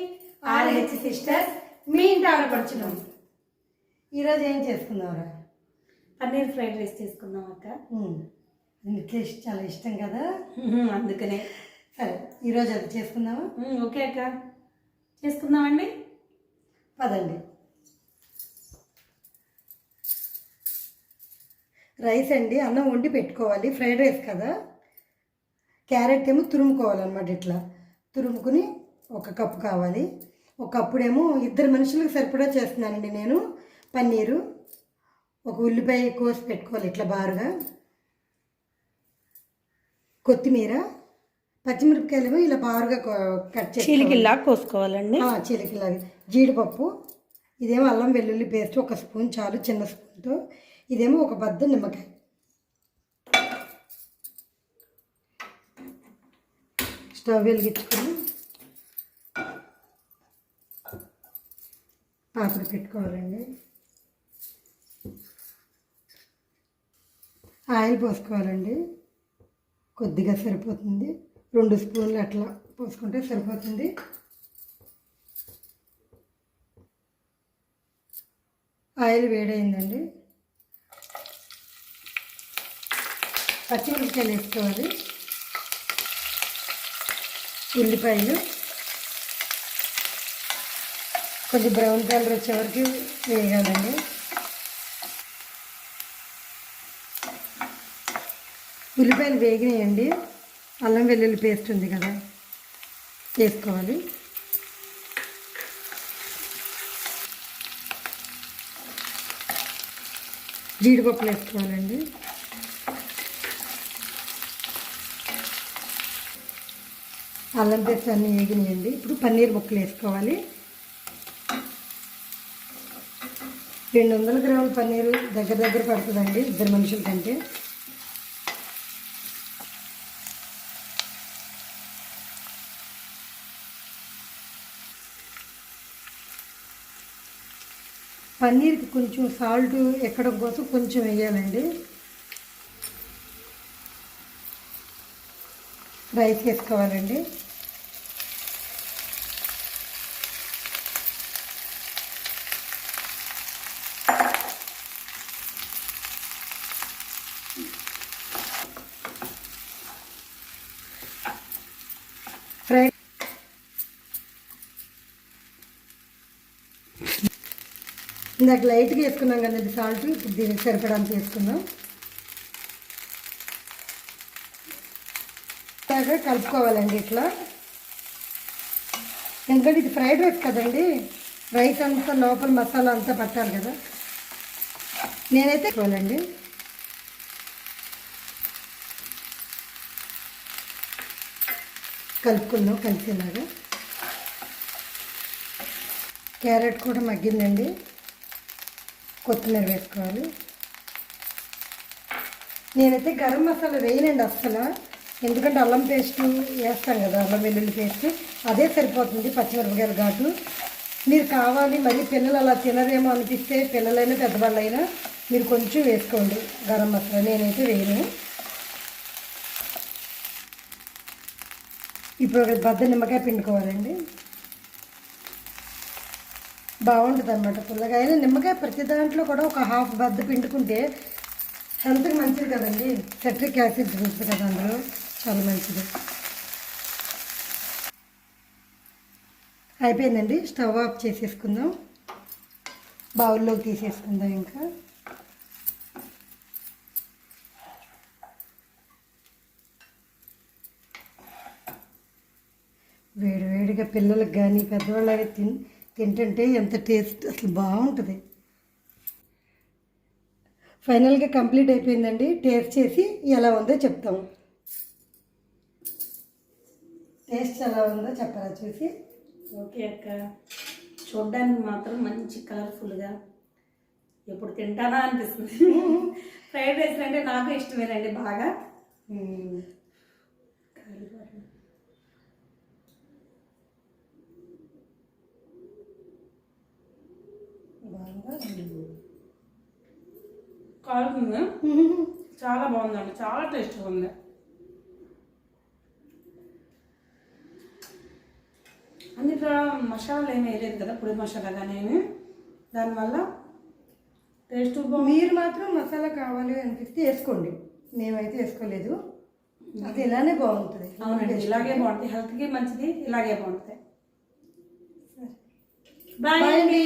RH sisters మీ ఇంటి ఆడపడుచున్నాం ఈరోజు ఏం చేసుకున్నావురా? పన్నీర్ ఫ్రైడ్ రైస్ చేసుకుందాం అక్క. నీకు ఇష్ట- చాలా ఇష్టం కదా? అందుకనే. సరే ఈరోజు అది చేసుకుందామా? ఓకే అక్క. చేసుకుందామండి? పదండి. రైస్ అండి అన్నం వండి పెట్టుకోవాలి. ఫ్రైడ్ రైస్ కదా? క్యారెట్ ఏమో తురుముకోవాలన్నమాట ఇట్లా. తురుముకుని ఒక కప్పు కావాలి. ఒక కప్పుడేమో ఇద్దరు మనుషులకు సరిపడా చేస్తున్నానండి నేను. పన్నీరు. ఒక ఉల్లిపాయ కోసి పెట్టుకోవాలి ఇట్లా బారుగా. కొత్తిమీర. పచ్చిమిరపకాయలేమో ఇలా బారుగా కట్ చేసి చీలికిల్లా కోసుకోవాలండి. చిలికిలాగా జీడిపప్పు. ఇదేమో అల్లం వెల్లుల్లి పేస్ట్ ఒక స్పూన్ చాలు చిన్న స్పూన్తో. ఇదేమో ఒక బద్ద నిమ్మకాయ. స్టవ్ వెలిగించుకొని పాత్ర పెట్టుకోవాలండి. ఆయిల్ పోసుకోవాలండి. కొద్దిగా సరిపోతుంది. రెండు స్పూన్లు అట్లా పోసుకుంటే సరిపోతుంది. ఆయిల్ వేడైందండి. పచ్చిమిరపకాయలు వేసుకోవాలి. ఉల్లిపాయలు. కొంచెం బ్రౌన్ కలర్ వచ్చే వరకు వేయాలండి. ఉల్లిపాయలు వేగినాయండి. అల్లం వెల్లుల్లి పేస్ట్ ఉంది కదా వేసుకోవాలి. జీడిపప్పులు వేసుకోవాలండి. అల్లం పేస్ట్ అన్నీ వేగినాయండి. ఇప్పుడు పన్నీర్ ముక్కలు వేసుకోవాలి. రెండు వందల గ్రాముల పన్నీరు దగ్గర దగ్గర పడుతుందండి ఇద్దరు మనుషుల కంటే. పన్నీర్కి కొంచెం సాల్ట్ ఎక్కడం కోసం కొంచెం వేయాలండి. రైస్ వేసుకోవాలండి. ఇందాక లైట్గా వేసుకున్నాం కదండి సాల్ట్. ఇప్పుడు దీనికి సరిపడానికి వేసుకుందాం. ఇలాగా కలుపుకోవాలండి ఇట్లా. ఎందుకంటే ఇది ఫ్రైడ్ రైస్ కదండి. రైస్ అంతా లోపల మసాలా అంతా పట్టాలి కదా. నేనైతే కోలండి కలుపుకుందాం కలిసేలాగా. క్యారెట్ కూడా మగ్గిందండి. కొత్తిమీర వేసుకోవాలి. నేనైతే గరం మసాలా వేయనండి అస్సలు. ఎందుకంటే అల్లం పేస్ట్ వేస్తాం కదా అల్లం వెల్లుల్లి పేస్ట్. అదే సరిపోతుంది పచ్చిమిరపకాయల ఘాటు. మీరు కావాలి మరి పిల్లలు అలా తినరేమో అనిపిస్తే పిల్లలైనా పెద్దవాళ్ళైనా మీరు కొంచెం వేసుకోండి గరం మసాలా. నేనైతే వేయను. ఇప్పుడు ఒక బద్ద నిమ్మకాయ పిండుకోవాలండి. బాగుంటుంది అనమాట పుల్లగా. అయినా నిమ్మకాయ ప్రతి దాంట్లో కూడా ఒక హాఫ్ బద్ద పిండుకుంటే హెల్త్కి మంచిది కదండి. సెట్రిక్ యాసిడ్ ఉంటుంది కదా అందులో. చాలా మంచిది. అయిపోయిందండి. స్టవ్ ఆఫ్ చేసేసుకుందాం. బౌల్లోకి తీసేసుకుందాం ఇంకా. వేడి వేడిగా పిల్లలకు కానీ పెద్దవాళ్ళకి తిని తింటుంటే ఎంత టేస్ట్ అసలు బాగుంటుంది. ఫైనల్గా కంప్లీట్ అయిపోయిందండి. టేస్ట్ చేసి ఎలా ఉందో చెప్తాం. టేస్ట్ ఎలా ఉందో చెప్పరా చూసి. ఓకే అక్క. చూడ్డానికి మాత్రం మంచి కలర్ఫుల్గా ఎప్పుడు తింటానా అనిపిస్తుంది. ఫ్రైడ్ రైస్ అంటే నాకు ఇష్టమేనండి బాగా. కాలుతుంది. చాలా బాగుందండి. చాలా టేస్ట్గా ఉంది. ఎక్కువగా మసాలాలు ఏమి వేయలేదు కదా పొడి మసాలా కానీ దానివల్ల టేస్ట్ బాగుంది. మీరు మాత్రం మసాలా కావాలి అనిపిస్తే వేసుకోండి. మేమైతే వేసుకోలేదు. అది ఇలానే బాగుంటుంది. అవునండి ఇలాగే బాగుంటుంది హెల్త్కి మంచిది ఇలాగే బాగుంటుంది. బాయ్ అండి.